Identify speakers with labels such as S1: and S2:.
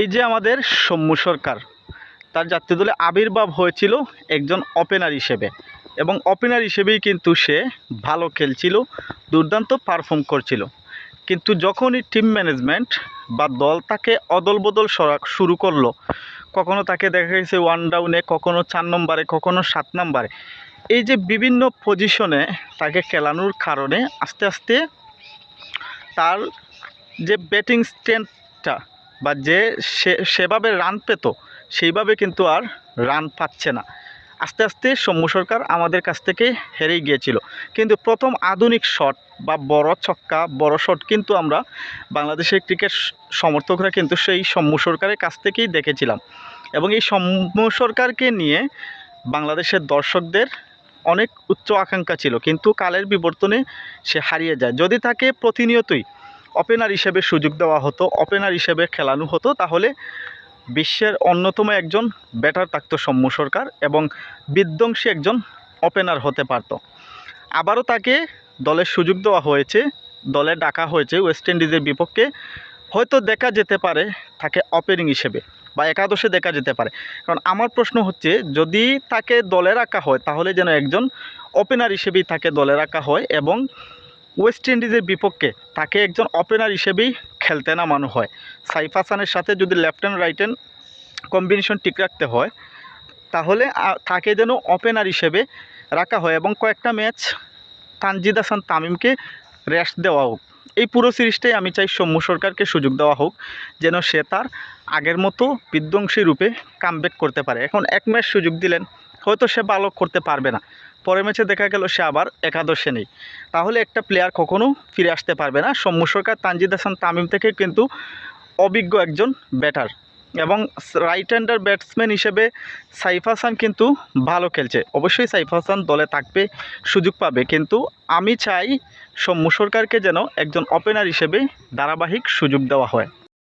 S1: এই যে আমাদের সৌম্য সরকার, তার জাতীয় দলে আবির্ভাব হয়েছিল একজন ওপেনার হিসেবে এবং ওপেনার হিসেবেই কিন্তু সে ভালো খেলছিল, দুর্দান্ত পারফর্ম করছিল। কিন্তু যখনই টিম ম্যানেজমেন্ট বা দল তাকে অদল বদল শুরু করল, কখনো তাকে দেখা গেছে ওয়ান ডাউনে কখনো চার নম্বরে, কখনো সাত নম্বরে, এই যে বিভিন্ন পজিশনে তাকে খেলানোর কারণে আস্তে আস্তে তার যে ব্যাটিং স্ট্রেংথটা বা যে সেভাবে রান পেত, সেইভাবে কিন্তু আর রান পাচ্ছে না। আস্তে আস্তে সৌম্য সরকার আমাদের কাছ থেকে হেরেই গিয়েছিল। কিন্তু প্রথম আধুনিক শট বা বড় ছক্কা, বড় শট কিন্তু আমরা বাংলাদেশের ক্রিকেট সমর্থকরা কিন্তু সেই সৌম্য সরকারের কাছ থেকেই দেখেছিলাম। এবং এই সৌম্য সরকারকে নিয়ে বাংলাদেশের দর্শকদের অনেক উচ্চ আকাঙ্ক্ষা ছিল। কিন্তু কালের বিবর্তনে সে হারিয়ে যায়। যদি তাকে প্রতিনিয়তই ওপেনার হিসেবে সুযোগ দেওয়া হতো ওপেনার হিসেবে খেলানো হতো। তাহলে বিশ্বের অন্যতম একজন ব্যাটার থাকতো সৌম্য সরকার এবং বিধ্বংসী একজন ওপেনার হতে পারত। আবারও তাকে দলের সুযোগ দেওয়া হয়েছে, দলে ডাকা হয়েছে ওয়েস্ট ইন্ডিজের বিপক্ষে। হয়তো দেখা যেতে পারে তাকে ওপেনিং হিসেবে বা একাদশে দেখা যেতে পারে। কারণ আমার প্রশ্ন হচ্ছে, যদি তাকে দলে রাখা হয়, তাহলে যেন একজন ওপেনার হিসেবেই তাকে দলে রাখা হয় এবং ওয়েস্ট ইন্ডিজের বিপক্ষে তাকে একজন ওপেনার হিসেবেই খেলতে নামানো হয়। সাইফ হাসানের সাথে যদি left hand right hand combination ঠিক রাখতে হয়, তাহলে তাকে যেন ওপেনার হিসেবে রাখা হয় এবং কয়েকটা ম্যাচ তানজিদ হাসান তামিমকে রেস্ট দেওয়া হোক। এই পুরো সিরিজটাই আমি চাই সৌম্য সরকারকে সুযোগ দেওয়া হোক, যেন সে তার আগের মতো বিধ্বংসী রূপে কামব্যাক করতে পারে। এখন এক ম্যাচ সুযোগ দিলেন হয়তো সে ভালো করতে পারবে না। পরের ম্যাচে দেখা গেল সে আবার একাদশে নেই। তাহলে একটা প্লেয়ার কখনো ফিরে আসতে পারবে না। সৌম্য সরকার তানজিদ হাসান তামিম থেকে কিন্তু অভিজ্ঞ একজন ব্যাটার এবং রাইট হ্যান্ডার ব্যাটসম্যান হিসেবে সাইফ হাসান কিন্তু ভালো খেলছে। অবশ্যই সাইফ হাসান দলে থাকবে, সুযোগ পাবে। কিন্তু আমি চাই সৌম্য সরকারকে যেন একজন ওপেনার হিসেবে ধারাবাহিক সুযোগ দেওয়া হয়।